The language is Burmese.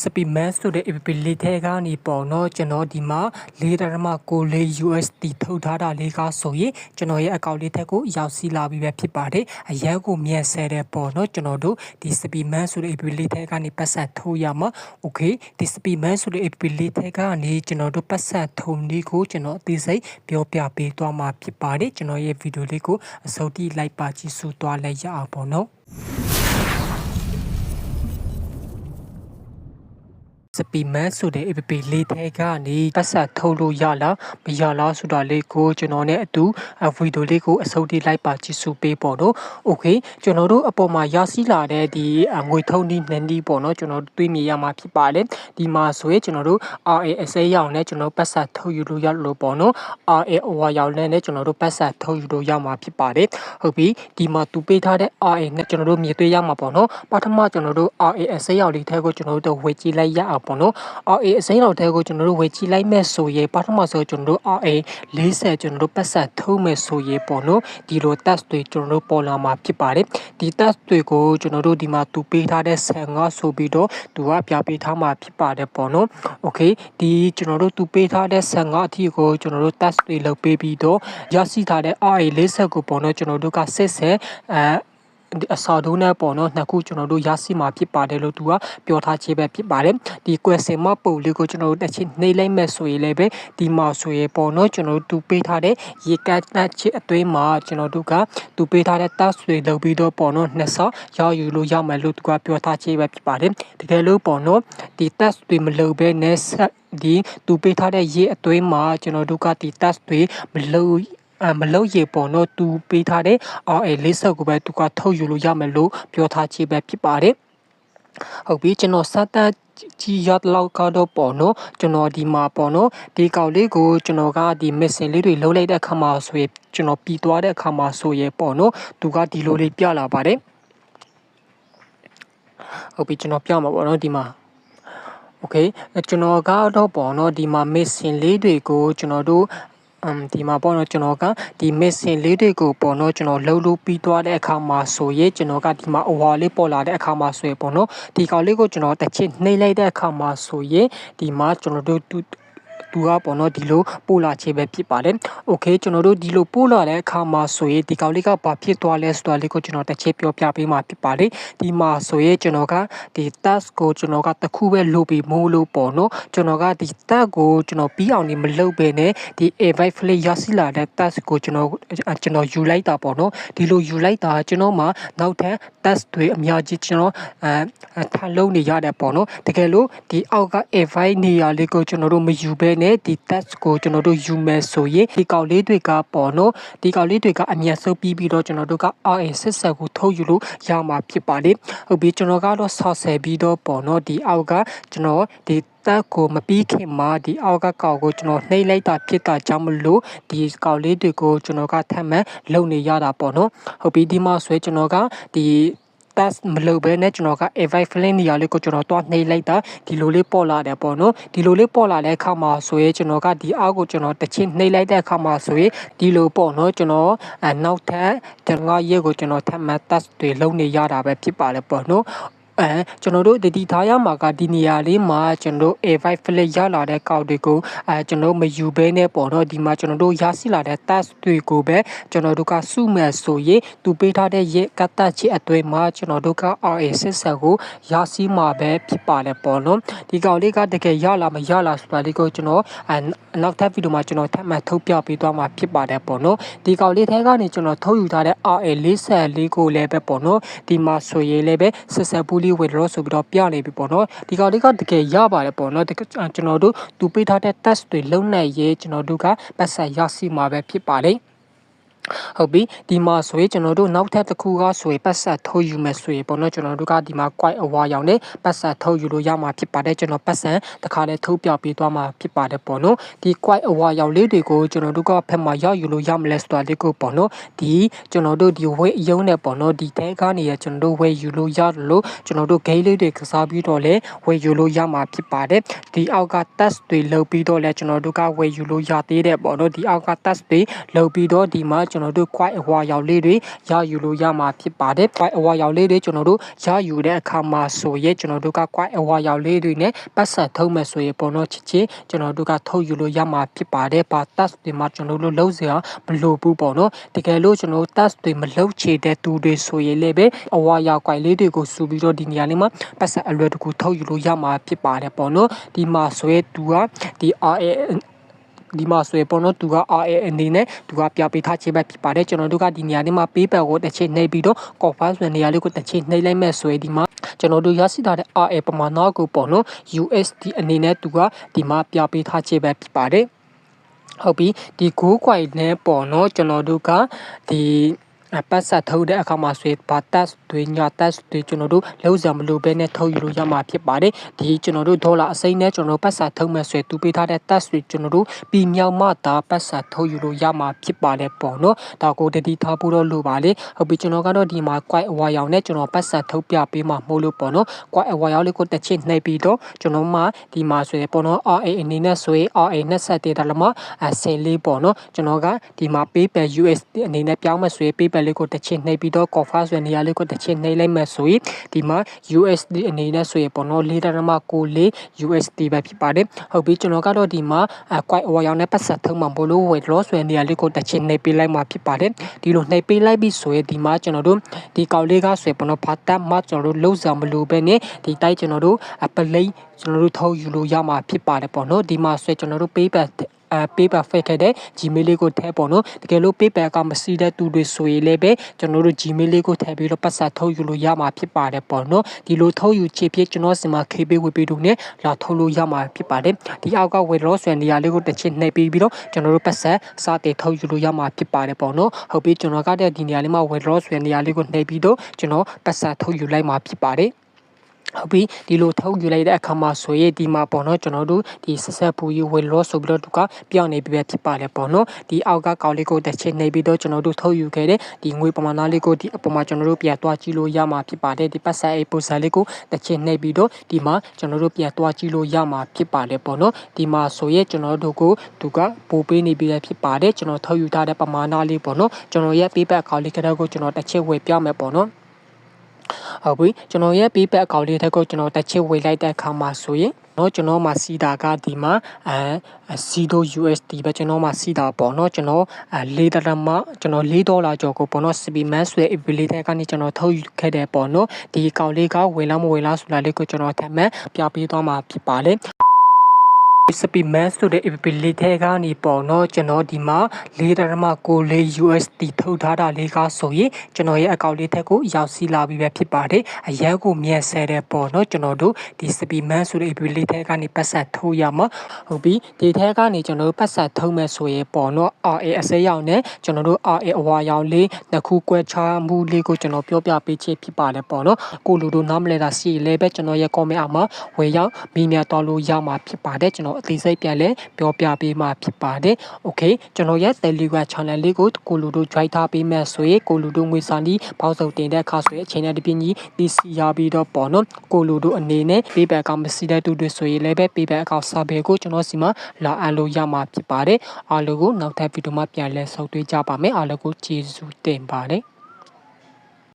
စပီမန်ဆိုတဲ့ APP လေးထဲကနေပေါ့နော်ကျွန်တော်ဒီမှာ4.6 USD ထုတ်ထားတာလေးကဆိုရင်ကျွန်တော်ရဲ့အကောင့်လေးထက်ကိုရောက်စီလာပြီပဲဖြစ်ပါတယ်အရန်ကိုမြန်ဆဲတဲ့ပေါ့နော်ကျွန်တော်တို့ဒီစပီမန်ဆိုတဲ့ APP လေးထဲကနေပတ်ဆက်ထုတ်ရမှာ okay ဒီစပီမန်ဆိုတဲ့ APP လေးထဲကနေကျွန်တော်တို့ပတ်ဆက်ထုံနည်းကိုကျွန်တော်အသေးစိတ်ပြောပြပေးသွားမှာဖြစ်ပါတယ်ကျွန်တော်ရဲ့ဗီဒီယိုလေးကိုအစိုးတိလိုက်ပါကြည့်စုသွားလိုက်ရအောင်ပေါ့နော် စပီမန်ဆိုတဲ့ app လေးထဲကနေပတ်ဆက်ထုတ်လို့ရလားမရလားဆိုတာလေးကိုကျွန်တော်နဲ့အတူဗီဒီယိုလေးကိုအဆုံးထိလိုက်ပါကြည့်စုပေးပေါ့နော်။ Okay ကျွန်တော်တို့အပေါ်မှာရရှိလာတဲ့ဒီငွေထုံးနည်းနည်းနည်းပေါ့နော်ကျွန်တော်တို့တွေးမြင်ရမှာဖြစ်ပါတယ်။ဒီမှာဆိုရင်ကျွန်တော်တို့ RAS ရောင်နဲ့ကျွန်တော်ပတ်ဆက်ထုတ်ယူလို့ရလို့ပေါ့နော်။ RAO ရောင်နဲ့လည်းကျွန်တော်တို့ပတ်ဆက်ထုတ်ယူလို့ရမှာဖြစ်ပါတယ်။ဟုတ်ပြီဒီမှာသူပေးထားတဲ့ RA နဲ့ကျွန်တော်တို့မြင်တွေ့ရမှာပေါ့နော်။ပထမကျွန်တော်တို့ RAS ရောင်လေးထဲကိုကျွန်တော်တို့ဝေကြည့်လိုက်ရအောင်ပေါ့နော် RA အစိမ်းတော်တဲကိုကျွန်တော်တို့ဝေကြည့်လိုက်မဲ့ဆိုရင်ပထမဆုံးကျွန်တော်တို့ RA 40ကျွန်တော်တို့ပတ်ဆက်ထုံးမဲ့ဆိုရင်ပေါ့နော်ဒီလို test တွေကျွန်တော်တို့ပေါ်လာမှာဖြစ်ပါတယ်ဒီ test တွေကိုကျွန်တော်တို့ဒီမှာသူပေးထားတဲ့15ဆိုပြီးတော့သူကပြပေးထားမှာဖြစ်ပါတယ်ပေါ့နော် okay ဒီကျွန်တော်တို့သူပေးထားတဲ့15အထိကိုကျွန်တော်တို့ test တွေလုပ်ပေးပြီးတော့ရရှိထားတဲ့ RA 40ကိုပေါ့နော်ကျွန်တော်တို့ကဆက်ဆက်အဲ အစာဒုံးနဲ့ပေါ့နော်နှစ်ခုကျွန်တော်တို့ရရှိမှာဖြစ်ပါတယ်လို့သူကပြောထားခြင်းပဲဖြစ်ပါတယ်ဒီ question mark ပုံလေးကိုကျွန်တော်တို့တစ်ချက်နှိပ်လိုက်မဲ့ဆိုရင်လည်းပဲဒီမှာဆိုရင်ပေါ့နော်ကျွန်တော်တို့သူပေးထားတဲ့ရေကတ်တက်ချစ်အသွေးမှာကျွန်တော်တို့ကသူပေးထားတဲ့ task တွေလုပ်ပြီးတော့ပေါ့နော်နှစ်ဆော့ရောက်ယူလို့ရမယ်လို့သူကပြောထားခြင်းပဲဖြစ်ပါတယ်တကယ်လို့ပေါ့နော်ဒီ task တွေမလုပ်ဘဲနဲ့ဆက်ဒီသူပေးထားတဲ့ရေအသွေးမှာကျွန်တော်တို့ကဒီ task တွေမလုပ်အ မလို့ရေပေါ်တော့သူပေးထားတဲ့ RA လေးဆက်ကိုပဲသူကထုတ်ယူလို့ရမယ်လို့ပြောထားခြင်းပဲဖြစ်ပါတယ်ဟုတ်ပြီကျွန်တော်စတတ်ကြီးရလောက်ကတော့ပေါ့နော်ကျွန်တော်ဒီမှာပေါ့နော်ဒီကောက်လေးကိုကျွန်တော်ကဒီ message လေးတွေလုံးလိုက်တဲ့အခါမှာဆိုရင်ကျွန်တော်ပြီးသွားတဲ့အခါမှာဆိုရင်ပေါ့နော်သူကဒီလိုလေးပြလာပါတယ်ဟုတ်ပြီကျွန်တော်ပြမှာပေါ့နော်ဒီမှာ okay ကျွန်တော်ကတော့ပေါ့နော်ဒီမှာ missing လေးတွေကိုကျွန်တော်တို့ အမ်ဒီမှာပေါ့နော်ကျွန်တော်ကဒီ missing လေးတွေကိုပေါ့နော်ကျွန်တော်လှုပ်လို့ပြီးသွားတဲ့အခါမှာဆိုရင်ကျွန်တော်ကဒီမှာ over လေးပေါ်လာတဲ့အခါမှာဆိုရင်ပေါ့နော်ဒီကောင်လေးကိုကျွန်တော်တစ်ချက်နှိပ်လိုက်တဲ့အခါမှာဆိုရင်ဒီမှာကျွန်တော်တို့ သူကပေါ့နော်ဒီလိုပို့လာခြင်းပဲဖြစ်ပါတယ်။ Okay ကျွန်တော်တို့ဒီလိုပို့လာတဲ့အခါမှာဆိုရင်ဒီကောင်လေးကဘာဖြစ်သွားလဲဆိုတာလေးကိုကျွန်တော်တစ်ချက်ပြောပြပေးမှာဖြစ်ပါတယ်။ဒီမှာဆိုရင်ကျွန်တော်ကဒီ task ကိုကျွန်တော်ကတစ်ခုပဲလုပ်ပြီးမိုးလို့ပေါ့နော်။ကျွန်တော်ကဒီ task ကိုကျွန်တော်ပြီးအောင်နေမလုပ်ဘဲနဲ့ဒီ invite file ရရှိလာတဲ့ task ကိုကျွန်တော်ကျွန်တော်ယူလိုက်တာပေါ့နော်။ဒီလိုယူလိုက်တာကျွန်တော်မှနောက်ထပ် task တွေအများကြီးကျွန်တော်အဲထားလုံးနေရတယ်ပေါ့နော်။တကယ်လို့ဒီအောက်က invite နေရာလေးကိုကျွန်တော်တို့မယူဘဲနဲ့ဒီ test ကိုကျွန်တော်တို့ယူမယ်ဆိုရင်ဒီကောင်လေးတွေကပေါ့နော်ဒီကောင်လေးတွေကအမြတ်ဆုံးပြီးပြီးတော့ကျွန်တော်တို့က RA ဆက်ဆက်ကိုထုတ်ယူလို့ရမှာဖြစ်ပါတယ်ဟုတ်ပြီကျွန်တော်ကတော့ဆော့ဆယ်ပြီးတော့ပေါ့နော်ဒီအောက်ကကျွန်တော်ဒီတက်ကိုမပြီးခင်မှာဒီအောက်ကကောက်ကိုကျွန်တော်နှိပ်လိုက်တာဖြစ်တာကြောင့်မလို့ဒီကောက်လေးတွေကိုကျွန်တော်ကထပ်မံလုံနေရတာပေါ့နော်ဟုတ်ပြီဒီမှာဆွဲကျွန်တော်ကဒီ test မလုပ်ဘဲနဲ့ကျွန်တော်က invite flame နေရာလေးကိုကျွန်တော်တွားနှိပ်လိုက်တာဒီလိုလေးပေါ်လာတယ်ပေါ့နော်ဒီလိုလေးပေါ်လာတဲ့အခါမှာဆိုရင်ကျွန်တော်ကဒီအောက်ကိုကျွန်တော်တစ်ချင်းနှိပ်လိုက်တဲ့အခါမှာဆိုရင်ဒီလိုပေါ့နော်ကျွန်တော်အနောက်ထပ်ကျွန်တော်ရဲ့ကိုကျွန်တော်ထပ်မံ test တွေလုပ်နေရတာပဲဖြစ်ပါလေပေါ့နော် အဲကျွန်တော်တို့တတိထားရမှာကဒီနေရာလေးမှာကျွန်တော်တို့ A5 flip ရလာတဲ့ကောက်တွေကိုအဲကျွန်တော်မယူဘဲနဲ့ပေါ့နော်ဒီမှာကျွန်တော်တို့ရရှိလာတဲ့ task တွေကိုပဲကျွန်တော်တို့ကစုမဲ့ဆိုရင်သူပေးထားတဲ့ရေကတ်တက်ချစ်အသွင်မှာကျွန်တော်တို့က RA စစ်ဆက်ကိုရရှိမှာပဲဖြစ်ပါလေပေါ့နော်ဒီကောင်လေးကတကယ်ရလာမရလာဆိုတာလေးကိုကျွန်တော်အဲနောက်ထပ်ဗီဒီယိုမှာကျွန်တော်ထပ်မံထုတ်ပြပေးသွားမှာဖြစ်ပါတယ်ပေါ့နော်ဒီကောင်လေးထဲကနေကျွန်တော်ထုတ်ယူထားတဲ့ RA 44ကိုလည်းပဲပေါ့နော်ဒီမှာဆိုရင်လည်းပဲဆက်ဆက်ဘူးလေးဝယ်တော့ဆိုပြီးတော့ပြနေပြီပေါ့နော်ဒီကောင်လေးကတကယ်ရပါတယ်ပေါ့နော်ကျွန်တော်တို့သူပေးထားတဲ့ test တွေလုံနိုင်ရေးကျွန်တော်တို့ကပတ်ဆက်ရရှိမှာပဲဖြစ်ပါတယ် ဟုတ်ပြီဒီမှာဆိုရင်ကျွန်တော်တို့နောက်ထပ်တစ်ခုကဆိုရင်ပတ်ဆက်ထုတ်ယူမယ်ဆိုရင်ပေါ့နော်ကျွန်တော်တို့ကဒီမှာ quite အဝါရောင်နဲ့ပတ်ဆက်ထုတ်ယူလို့ရမှာဖြစ်ပါတယ်ကျွန်တော်ပတ်ဆက်တစ်ခါလဲထုတ်ပြပေးသွားမှာဖြစ်ပါတယ်ပေါ့နော်ဒီ quite အဝါရောင်လေးတွေကိုကျွန်တော်တို့ကဖက်မှာရောက်ယူလို့ရမလဲဆိုတာလေးကိုပေါ့နော်ဒီကျွန်တော်တို့ဒီဝဲအယုံနဲ့ပေါ့နော်ဒီတဲကားနေရကျွန်တော်တို့ဝဲယူလို့ရတယ်လို့ကျွန်တော်တို့ gate လေးတွေကစားပြီးတော့လဲဝဲယူလို့ရမှာဖြစ်ပါတယ်ဒီအောက်က test တွေလုပ်ပြီးတော့လဲကျွန်တော်တို့ကဝဲယူလို့ရသေးတယ်ပေါ့နော်ဒီအောက်က test တွေလုပ်ပြီးတော့ဒီမှာကျွန်တော်တို့ quite အဝါရောက်လေးတွေရယူလို့ရမှာဖြစ်ပါတယ် quite အဝါရောက်လေးတွေကျွန်တော်တို့ရယူတဲ့အခါမှာဆိုရင်ကျွန်တော်တို့က quite အဝါရောက်လေးတွေနဲ့ပတ်ဆက်ထုံးမယ်ဆိုရင်ပေါ်တော့ချစ်ချင်းကျွန်တော်တို့ကထုတ်ယူလို့ရမှာဖြစ်ပါတယ်ဘာ task တွေမှာကျွန်တော်တို့လုံးစရာမလိုဘူးပေါ့နော်တကယ်လို့ကျွန်တော်တို့ task တွေမလုပ်ချေတဲ့သူတွေဆိုရင်လည်းပဲအဝါရောက် quite လေးတွေကိုစုပြီးတော့ဒီနေရာလေးမှာပတ်ဆက်အလွယ်တကူထုတ်ယူလို့ရမှာဖြစ်ပါတယ်ပေါ့နော်ဒီမှာဆွဲသူကဒီ RA ဒီမှာဆိုရင်ပေါ့နော်သူက RA အနေနဲ့သူကပြပေးထားခြင်းပဲဖြစ်ပါတယ်ကျွန်တော်တို့ကဒီနေရာလေးမှာပေးပတ်ကိုတစ်ချိန်နှိပ်ပြီးတော့ confirm ဆိုတဲ့နေရာလေးကိုတစ်ချိန်နှိပ်လိုက်မဲ့ဆိုရင်ဒီမှာကျွန်တော်တို့ရရှိထားတဲ့ RA ပမာဏကိုပေါ့နော် USD အနေနဲ့သူကဒီမှာပြပေးထားခြင်းပဲဖြစ်ပါတယ်ဟုတ်ပြီဒီ9 coin နဲ့ပေါ့နော်ကျွန်တော်တို့ကဒီအ ပတ်ဆက်ထုတ်တဲ့အခါမှာဆိုရင်ဘာတက်တွေညာတက်တွေကျွန်တော်တို့လုံးစံမလို့ပဲနဲ့ထုတ်ယူလို့ရမှာဖြစ်ပါတယ်ဒီကျွန်တော်တို့ဒေါ်လာအစိမ်းနဲ့ကျွန်တော်တို့ပတ်ဆက်ထုတ်မဲ့ဆိုရင်သူပေးထားတဲ့တက်တွေကျွန်တော်တို့ပြီးမြောက်မှဒါပတ်ဆက်ထုတ်ယူလို့ရမှာဖြစ်ပါတယ်ပေါ့နော်ဒါကိုတတိထားဖို့တော့လိုပါလေဟုတ်ပြီကျွန်တော်ကတော့ဒီမှာ quite အဝါရောင်နဲ့ကျွန်တော်ပတ်ဆက်ထုတ်ပြပေးမှာမဟုတ်လို့ပေါ့နော် quite အဝါရောင်လေးကိုတစ်ချက်နှိပ်ပြီးတော့ကျွန်တော်မှဒီမှာဆိုရင်ပေါ့နော် RA အနေနဲ့ဆိုရင် RA 21ဒါလမအစင်လေးပေါ့နော်ကျွန်တော်ကဒီမှာ PayPal USD အနေနဲ့ပြောင်းမဲ့ဆိုရင် PayPal လေးကိုတစ်ချက်နှိပ်ပြီးတော့ confirm ဆိုတဲ့နေရာလေးကိုတစ်ချက်နှိပ်လိုက်မဲ့ဆိုရင်ဒီမှာ USD အနေနဲ့ဆိုရင်ပေါ့နော်၄ဒါလမ94 USD ပဲဖြစ်ပါတယ်ဟုတ်ပြီကျွန်တော်ကတော့ဒီမှာအ quite အဝါရောင်နဲ့ပတ်ဆက်ထုံးမှာဘလို့ဝယ်လို့ဆိုတဲ့နေရာလေးကိုတစ်ချက်နှိပ်ပေးလိုက်မှာဖြစ်ပါတယ်ဒီလိုနှိပ်ပေးလိုက်ပြီးဆိုရင်ဒီမှာကျွန်တော်တို့ဒီကောက်လေးကဆိုရင်ပေါ့နော်ဘာတက်မှကျွန်တော်တို့လုံးစံမလို့ပဲနဲ့ဒီတိုက်ကျွန်တော်တို့အပလိကျွန်တော်တို့ထုတ်ယူလို့ရမှာဖြစ်ပါတယ်ပေါ့နော်ဒီမှာဆိုကျွန်တော်တို့ PayPal အဲ paper fake ခဲ့တဲ့ Gmail လေးကိုထည့်ပေါ့နော်တကယ်လို့ paper ကမရှိတဲ့သူတွေဆိုရင်လည်းပဲကျွန်တော်တို့ Gmail လေးကိုထည့်ပြီးတော့ပတ်စာထုတ်ယူလို့ရမှာဖြစ်ပါတယ်ပေါ့နော်ဒီလိုထုတ်ယူချေဖြစ်ကျွန်တော်စင်မှာ KB ဝေပေးတို့နဲ့လာထုတ်လို့ရမှာဖြစ်ပါတယ်ဒီအောက်ကဝေလို့ဆိုရင်နေရာလေးကိုတစ်ချက်နှိပ်ပြီးပြီးတော့ကျွန်တော်တို့ပတ်စာစတင်ထုတ်ယူလို့ရမှာဖြစ်ပါတယ်ပေါ့နော်ဟုတ်ပြီကျွန်တော်ကတဲ့ဒီနေရာလေးမှာဝေလို့ဆိုရင်နေရာလေးကိုနှိပ်ပြီးတော့ကျွန်တော်ပတ်စာထုတ်ယူလိုက်မှာဖြစ်ပါတယ် ဟုတ်ပြီဒီလိုထုတ်ယူလိုက်တဲ့အခါမှာဆိုရင်ဒီမှာပေါ့နော်ကျွန်တော်တို့ဒီဆက်ဆက်ပူယူဝယ်လို့ဆိုပြီးတော့သူကပြောင်းနေပြီပဲဖြစ်ပါလေပေါ့နော်ဒီအောက်ကကောက်လေးကိုတစ်ချက်နှိပ်ပြီးတော့ကျွန်တော်တို့ထုတ်ယူခဲ့တဲ့ဒီငွေပမာဏလေးကိုဒီအပေါ်မှာကျွန်တော်တို့ပြန်သွားကြည့်လို့ရမှာဖြစ်ပါတယ်ဒီပတ်ဆက်အိပိုစာလေးကိုတစ်ချက်နှိပ်ပြီးတော့ဒီမှာကျွန်တော်တို့ပြန်သွားကြည့်လို့ရမှာဖြစ်ပါလေပေါ့နော်ဒီမှာဆိုရင်ကျွန်တော်တို့ကိုသူကပို့ပေးနေပြီပဲဖြစ်ပါတယ်ကျွန်တော်ထုတ်ယူထားတဲ့ပမာဏလေးပေါ့နော်ကျွန်တော်ရဲ့ paper account လေးကတော့ကျွန်တော်တစ်ချက်ဝယ်ပြမယ်ပေါ့နော် ဟုတ်ပြီကျွန်တော်ရဲ့ payback account လေးတက်ကိုကျွန်တော်တစ်ချက်ဝေလိုက်တဲ့အခါမှာဆိုရင်เนาะကျွန်တော်မှာစီတာကဒီမှာအဲ0 USD ပဲကျွန်တော်မှာစီတာပေါ့เนาะကျွန်တော်အဲ၄ဒရမကျွန်တော်၄ဒေါ်လာကျော်ကိုပေါ့เนาะ CBMAX ဆိုတဲ့ ability ကနေကျွန်တော်ထုတ်ယူခဲ့တယ်ပေါ့เนาะဒီအကောင့်လေးကဝယ်လားမဝယ်လားဆိုတာလေးကိုကျွန်တော်ထပ်မံပြပေးသွားမှာဖြစ်ပါလေ စပီမန်ဆိုတဲ့ ability ထဲကနေပေါ့နော်ကျွန်တော်ဒီမှာ4.94 USD ထုတ်ထားတာလေးကဆိုရင်ကျွန်တော်ရဲ့ account လေးထက်ကိုရောက်စီလာပြီပဲဖြစ်ပါတယ်အရက်ကိုမြန်ဆဲတဲ့ပေါ့နော်ကျွန်တော်တို့ဒီစပီမန်ဆိုတဲ့ ability ထဲကနေပတ်ဆက်ထုတ်ရမှာဟုတ်ပြီဒီထဲကနေကျွန်တော်တို့ပတ်ဆက်ထုတ်မဲ့ဆိုရင်ပေါ့နော် RA အစိမ်းရောင်နဲ့ကျွန်တော်တို့ RA အဝါရောင်လေးနှစ်ခုကွဲခြားမှုလေးကိုကျွန်တော်ပြောပြပေးချင်ဖြစ်ပါတယ်ပေါ့နော်ကိုလူတို့နားမလဲတာစီလည်းပဲကျွန်တော်ရဲ့ comment အောက်မှာဝေရောက်မိမြတော်လို့ရမှာဖြစ်ပါတယ်ကျွန်တော်အသေးစိတ်ပြန်လဲပြောပြပေးမှာဖြစ်ပါတယ်။ Okay ကျွန်တော်ရဲ့ Telegram channel လေးကိုကိုလူတို့ join ထားပေးမယ်ဆိုရင်ကိုလူတို့ငွေစာလီပေါက်စုံတင်တဲ့အခါဆိုရင်အချိန်နဲ့တပြင်းကြီးသိစီရပြီးတော့ပေါ့နော်။ကိုလူတို့အနေနဲ့ payback အမရှိတဲ့သူတွေဆိုရင်လည်းပဲ payback အကောင့်စာပေကိုကျွန်တော်စီမှာလာအပ်လို့ရမှာဖြစ်ပါတယ်။အားလုံးကိုနောက်ထပ်ဗီဒီယိုမှာပြန်လဲဆုံတွေ့ကြပါမယ်။အားလုံးကိုကျေးဇူးတင်ပါတယ်။